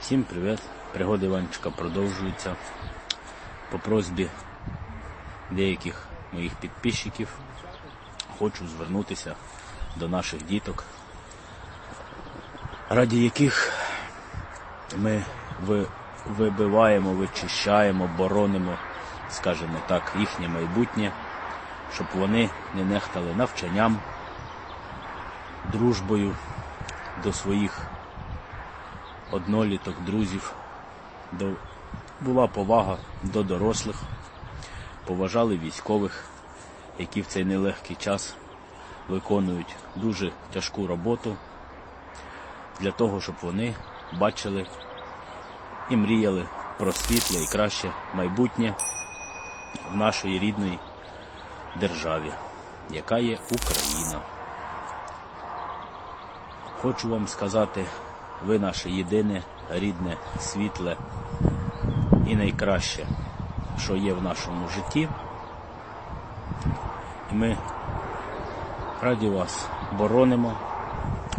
Всім привіт! Пригоди Іванчика продовжуються. По просьбі деяких моїх підписчиків хочу звернутися до наших діток, раді яких ми вибиваємо, вичищаємо, боронимо, скажімо так, їхнє майбутнє, щоб вони не нехтали навчанням, дружбою до своїх одноліток, друзів, була повага до дорослих, поважали військових, які в цей нелегкий час виконують дуже тяжку роботу для того, щоб вони бачили і мріяли про світле і краще майбутнє в нашій рідній державі, яка є Україна. Хочу вам сказати, ви наше єдине, рідне, світле і найкраще, що є в нашому житті. І ми раді вас боронимо,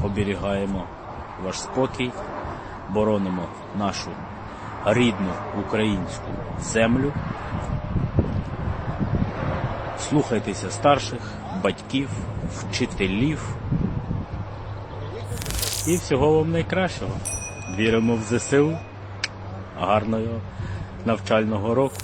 оберігаємо ваш спокій, боронимо нашу рідну українську землю. Слухайтеся старших, батьків, вчителів. І всього вам найкращого. Віримо в ЗСУ. Гарного навчального року.